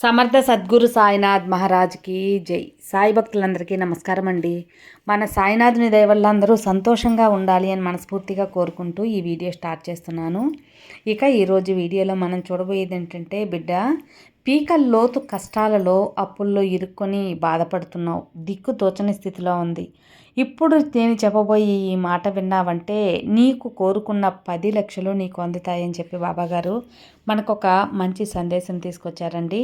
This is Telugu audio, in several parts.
సమర్థ సద్గురు సాయినాథ్ మహారాజ్కి జై. సాయి భక్తులందరికీ నమస్కారం అండి. మన సాయినాథుని దయ అందరూ సంతోషంగా ఉండాలి అని మనస్ఫూర్తిగా కోరుకుంటూ ఈ వీడియో స్టార్ట్ చేస్తున్నాను. ఇక ఈరోజు వీడియోలో మనం చూడబోయేది ఏంటంటే బిడ్డ పీకల లోతు కష్టాలలో అప్పుల్లో ఇరుక్కొని బాధపడుతున్నావు. దిక్కు తోచని స్థితిలో ఉంది. ఇప్పుడు నేను చెప్పబోయే ఈ మాట విన్నావంటే నీకు కోరుకున్న పది లక్షలు నీకు అందుతాయని చెప్పి బాబాగారు మనకు ఒక మంచి సందేశం తీసుకొచ్చారండి.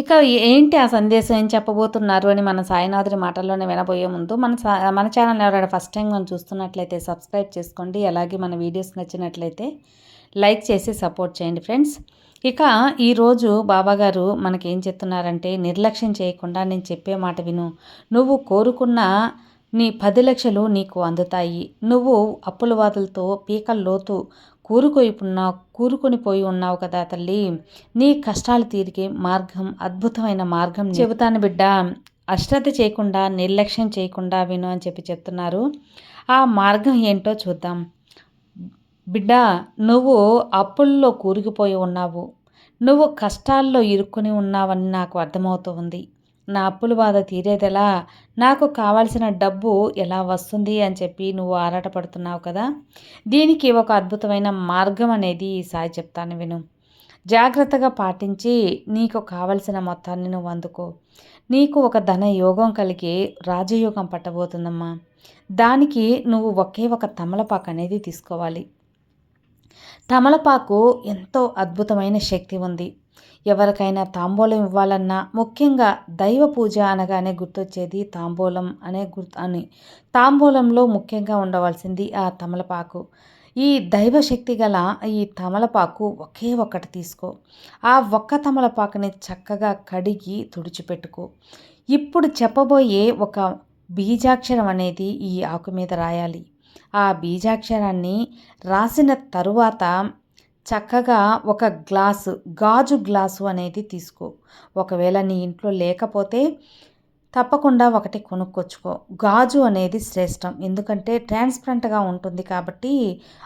ఇక ఏంటి ఆ సందేశం? ఏం చెప్పబోతున్నారు అని మన సాయినాథుడి మాటల్లోనే వినబోయే ముందు మన మన ఛానల్ ఎవరైనా ఫస్ట్ టైం మనం చూస్తున్నట్లయితే సబ్స్క్రైబ్ చేసుకోండి. అలాగే మన వీడియోస్ నచ్చినట్లయితే లైక్ చేసి సపోర్ట్ చేయండి ఫ్రెండ్స్. ఇక ఈరోజు బాబాగారు మనకి ఏం చెప్తున్నారంటే నిర్లక్ష్యం చేయకుండా నేను చెప్పే మాట విను. నువ్వు కోరుకున్న నీ పది లక్షలు నీకు అందుతాయి. నువ్వు అప్పుల వాదులతో పీకల లోతు కూరుకొయిపున్నావు కూరుకొని పోయి ఉన్నావు కదా తల్లి. నీ కష్టాలు తీరికే మార్గం అద్భుతమైన మార్గం చెబుతాను బిడ్డ. అశ్రద్ధ చేయకుండా నిర్లక్ష్యం చేయకుండా విను అని చెప్పి చెప్తున్నారు. ఆ మార్గం ఏంటో చూద్దాం. బిడ్డ నువ్వు అప్పుల్లో కూరుకుపోయి ఉన్నావు. నువ్వు కష్టాల్లో ఇరుక్కుని ఉన్నావని నాకు అర్థమవుతూ ఉంది. నా అప్పుల బాధ తీరేదెలా? నాకు కావాల్సిన డబ్బు ఎలా వస్తుంది అని చెప్పి నువ్వు ఆరాటపడుతున్నావు కదా? దీనికి ఒక అద్భుతమైన మార్గం అనేది సాయి చెప్తాను విను. జాగ్రత్తగా పాటించి నీకు కావలసిన మొత్తాన్ని నువ్వు అందుకో. నీకు ఒక ధన యోగం కలిగి రాజయోగం పట్టబోతుందమ్మా. దానికి నువ్వు ఒకే ఒక తమలపాకు అనేది తీసుకోవాలి. తమలపాకు ఎంతో అద్భుతమైన శక్తి ఉంది. ఎవరికైనా తాంబూలం ఇవ్వాలన్నా ముఖ్యంగా దైవ పూజ అనగానే గుర్తొచ్చేది తాంబూలం అనే గుర్తు అని. తాంబూలంలో ముఖ్యంగా ఉండవలసింది ఆ తమలపాకు. ఈ దైవశక్తి గల ఈ తమలపాకు ఒకే ఒక్కటి తీసుకో. ఆ ఒక్క తమలపాకుని చక్కగా కడిగి తుడిచిపెట్టుకో. ఇప్పుడు చెప్పబోయే ఒక బీజాక్షరం అనేది ఈ ఆకు మీద రాయాలి. ఆ బీజాక్షరాన్ని రాసిన తరువాత చక్కగా ఒక గ్లాసు గాజు గ్లాసు అనేది తీసుకో. ఒకవేళ నీ ఇంట్లో లేకపోతే తప్పకుండా ఒకటి కొనుక్కొచ్చుకో. గాజు అనేది శ్రేష్టం. ఎందుకంటే ట్రాన్స్పరెంట్గా ఉంటుంది కాబట్టి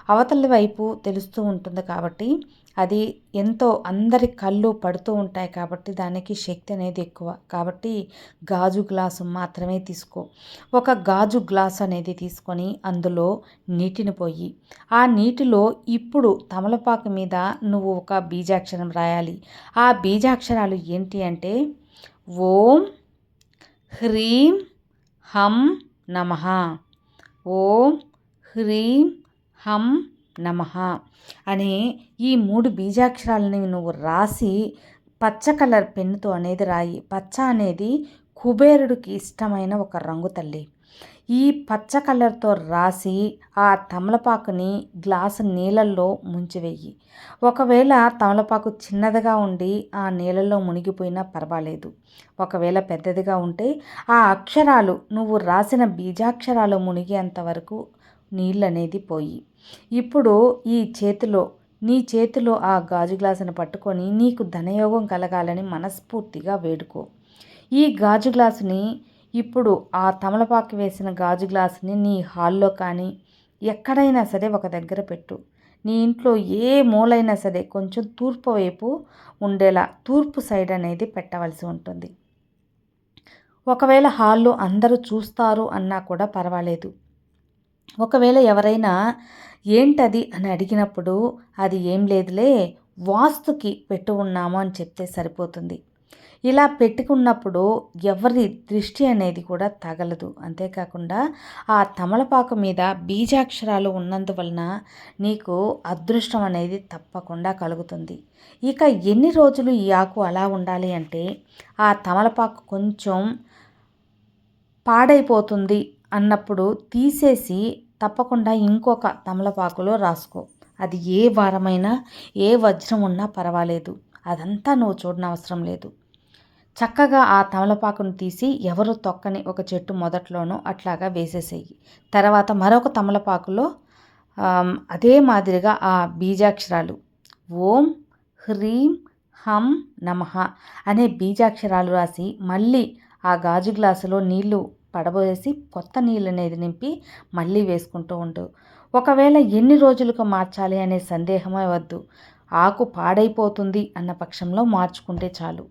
అవతలి వైపు తెలుస్తూ ఉంటుంది కాబట్టి అది ఎంతో అందరి కళ్ళు పడుతూ ఉంటాయి కాబట్టి దానికి శక్తి అనేది ఎక్కువ. కాబట్టి గాజు గ్లాసు మాత్రమే తీసుకో. ఒక గాజు గ్లాస్ అనేది తీసుకొని అందులో నీటిని పోయి ఆ నీటిలో ఇప్పుడు తమలపాకు మీద నువ్వు ఒక బీజాక్షరం రాయాలి. ఆ బీజాక్షరాలు ఏంటి అంటే ఓం హ్రీం హం నమ. ఓం హ్రీం హం నమ అనే ఈ మూడు బీజాక్షరాలని నువ్వు రాసి పచ్చ కలర్ పెన్నుతో అనేది రాయి. పచ్చ అనేది కుబేరుడికి ఇష్టమైన ఒక రంగు తల్లి. ఈ పచ్చ కలర్తో రాసి ఆ తమలపాకుని గ్లాసు నీళ్ళల్లో ముంచివేయి. ఒకవేళ తమలపాకు చిన్నదిగా ఉండి ఆ నీళ్ళల్లో మునిగిపోయినా పర్వాలేదు. ఒకవేళ పెద్దదిగా ఉంటే ఆ అక్షరాలు నువ్వు రాసిన బీజాక్షరాలు మునిగేంత వరకు నీళ్ళు అనేది పోయి. ఇప్పుడు ఈ చేతిలో నీ చేతిలో ఆ గాజు గ్లాసును పట్టుకొని నీకు ధనయోగం కలగాలని మనస్ఫూర్తిగా వేడుకో. ఈ గాజు గ్లాసుని ఇప్పుడు ఆ తమలపాకు వేసిన గాజు గ్లాసుని నీ హాల్లో కానీ ఎక్కడైనా సరే ఒక దగ్గర పెట్టు. నీ ఇంట్లో ఏ మూలైనా సరే కొంచెం తూర్పు వైపు ఉండేలా తూర్పు సైడ్ అనేది పెట్టవలసి ఉంటుంది. ఒకవేళ హాల్లో అందరూ చూస్తారు అన్నా కూడా పర్వాలేదు. ఒకవేళ ఎవరైనా ఏంటది అని అడిగినప్పుడు అది ఏం లేదులే వాస్తుకి పెట్టు ఉన్నాము అని చెప్తే సరిపోతుంది. ఇలా పెట్టుకున్నప్పుడు ఎవరి దృష్టి అనేది కూడా తగలదు. అంతేకాకుండా ఆ తమలపాకు మీద బీజాక్షరాలు ఉన్నందువలన నీకు అదృష్టం అనేది తప్పకుండా కలుగుతుంది. ఇక ఎన్ని రోజులు ఈ ఆకు అలా ఉండాలి అంటే ఆ తమలపాకు కొంచెం పాడైపోతుంది అన్నప్పుడు తీసేసి తప్పకుండా ఇంకొక తమలపాకులో రాసుకో. అది ఏ వారమైనా ఏ వజ్రం ఉన్నా పర్వాలేదు. అదంతా నువ్వు చూడనవసరం లేదు. చక్కగా ఆ తమలపాకును తీసి ఎవరు తొక్కని ఒక చెట్టు మొదట్లోనో అట్లాగా వేసేసేయి. తర్వాత మరొక తమలపాకులో అదే మాదిరిగా ఆ బీజాక్షరాలు ఓం హ్రీం హం నమ అనే బీజాక్షరాలు రాసి మళ్ళీ ఆ గాజు గ్లాసులో నీళ్ళు పడబోసి కొత్త నీళ్ళు అనేది నింపి మళ్ళీ వేసుకుంటూ ఉండు. ఒకవేళ ఎన్ని రోజులకు మార్చాలి అనే సందేహమే వద్దు. ఆకు పాడైపోతుంది అన్న పక్షంలో మార్చుకుంటే చాలు.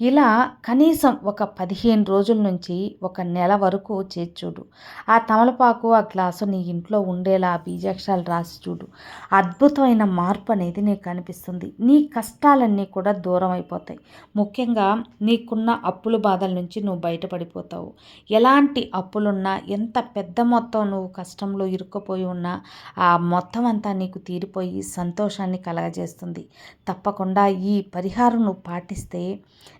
ఇలా కనీసం ఒక పదిహేను రోజుల నుంచి ఒక నెల వరకు చేసి చూడు. ఆ తమలపాకు ఆ గ్లాసు నీ ఇంట్లో ఉండేలా బీజాక్షరాలు రాసి చూడు. అద్భుతమైన మార్పు అనేది నీకు కనిపిస్తుంది. నీ కష్టాలన్నీ కూడా దూరం అయిపోతాయి. ముఖ్యంగా నీకున్న అప్పుల బాధల నుంచి నువ్వు బయటపడిపోతావు. ఎలాంటి అప్పులున్నా ఎంత పెద్ద మొత్తం నువ్వు కష్టంలో ఇరుక్కుపోయి ఉన్నా ఆ మొత్తం అంతా నీకు తీరిపోయి సంతోషాన్ని కలగజేస్తుంది. తప్పకుండా ఈ పరిహారం నువ్వు పాటిస్తే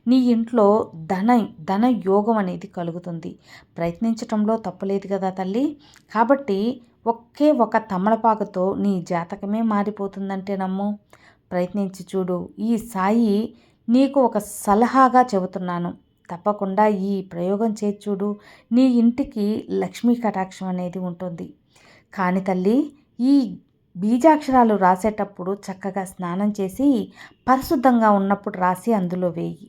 నీ ఇంట్లో ధన ధన యోగం అనేది కలుగుతుంది. ప్రయత్నించటంలో తప్పులేదు కదా తల్లి. కాబట్టి ఒకే ఒక తమలపాకుతో నీ జాతకమే మారిపోతుందంటే నమ్ము. ప్రయత్నించి చూడు. ఈ సాయి నీకు ఒక సలహాగా చెబుతున్నాను. తప్పకుండా ఈ ప్రయోగం చేసి చూడు. నీ ఇంటికి లక్ష్మీ కటాక్షం అనేది ఉంటుంది. కానీ తల్లి ఈ బీజాక్షరాలు రాసేటప్పుడు చక్కగా స్నానం చేసి పరిశుద్ధంగా ఉన్నప్పుడు రాసి అందులో వేయి.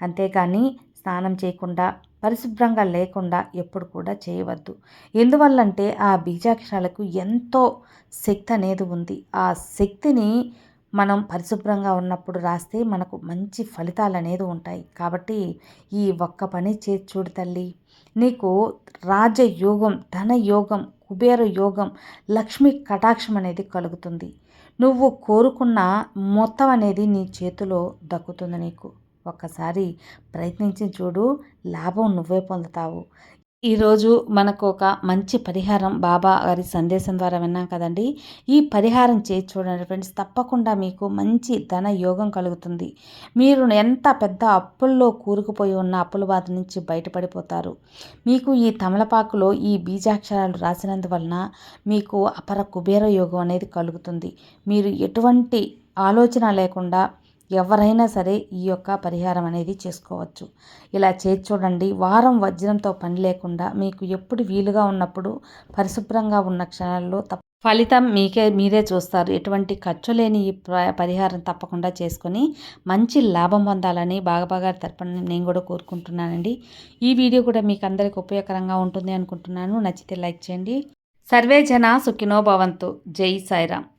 అంతేకాని స్నానం చేయకుండా పరిశుభ్రంగా లేకుండా ఎప్పుడు కూడా చేయవద్దు. ఎందువల్లంటే ఆ బీజాక్షరాలకు ఎంతో శక్తి అనేది ఉంది. ఆ శక్తిని మనం పరిశుభ్రంగా ఉన్నప్పుడు రాస్తే మనకు మంచి ఫలితాలు అనేది ఉంటాయి. కాబట్టి ఈ ఒక్క పని చేసి చూడు తల్లి నీకు రాజయోగం ధనయోగం కుబేర యోగం లక్ష్మీ కటాక్షం అనేది కలుగుతుంది. నువ్వు కోరుకున్న మొత్తం అనేది నీ చేతిలో దక్కుతుంది నీకు. ఒక్కసారి ప్రయత్నించి చూడు లాభం నువ్వే పొందుతావు. ఈరోజు మనకు ఒక మంచి పరిహారం బాబా గారి సందేశం ద్వారా విన్నాం కదండి. ఈ పరిహారం చేసి చూడండి ఫ్రెండ్స్ తప్పకుండా మీకు మంచి ధన యోగం కలుగుతుంది. మీరు ఎంత పెద్ద అప్పుల్లో కూరుకుపోయి ఉన్న అప్పుల బాధ నుంచి బయటపడిపోతారు. మీకు ఈ తమలపాకులో ఈ బీజాక్షరాలు రాసినందువలన మీకు అపర కుబేర యోగం అనేది కలుగుతుంది. మీరు ఎటువంటి ఆలోచన లేకుండా ఎవరైనా సరే ఈ యొక్క పరిహారం అనేది చేసుకోవచ్చు. ఇలా చేసి చూడండి. వారం వజ్రంతో పని లేకుండా మీకు ఎప్పుడు వీలుగా ఉన్నప్పుడు పరిశుభ్రంగా ఉన్న క్షణాల్లో తప్ప ఫలితం మీకే మీరే చూస్తారు. ఎటువంటి ఖర్చు లేని ఈ పరిహారం తప్పకుండా చేసుకొని మంచి లాభం పొందాలని బాగా బాగా తరపున నేను కూడా కోరుకుంటున్నానండి. ఈ వీడియో కూడా మీకు అందరికి ఉపయోగకరంగా ఉంటుంది అనుకుంటున్నాను. నచ్చితే లైక్ చేయండి. సర్వే జన సుఖినో భవంతు. జై సాయిరామ్.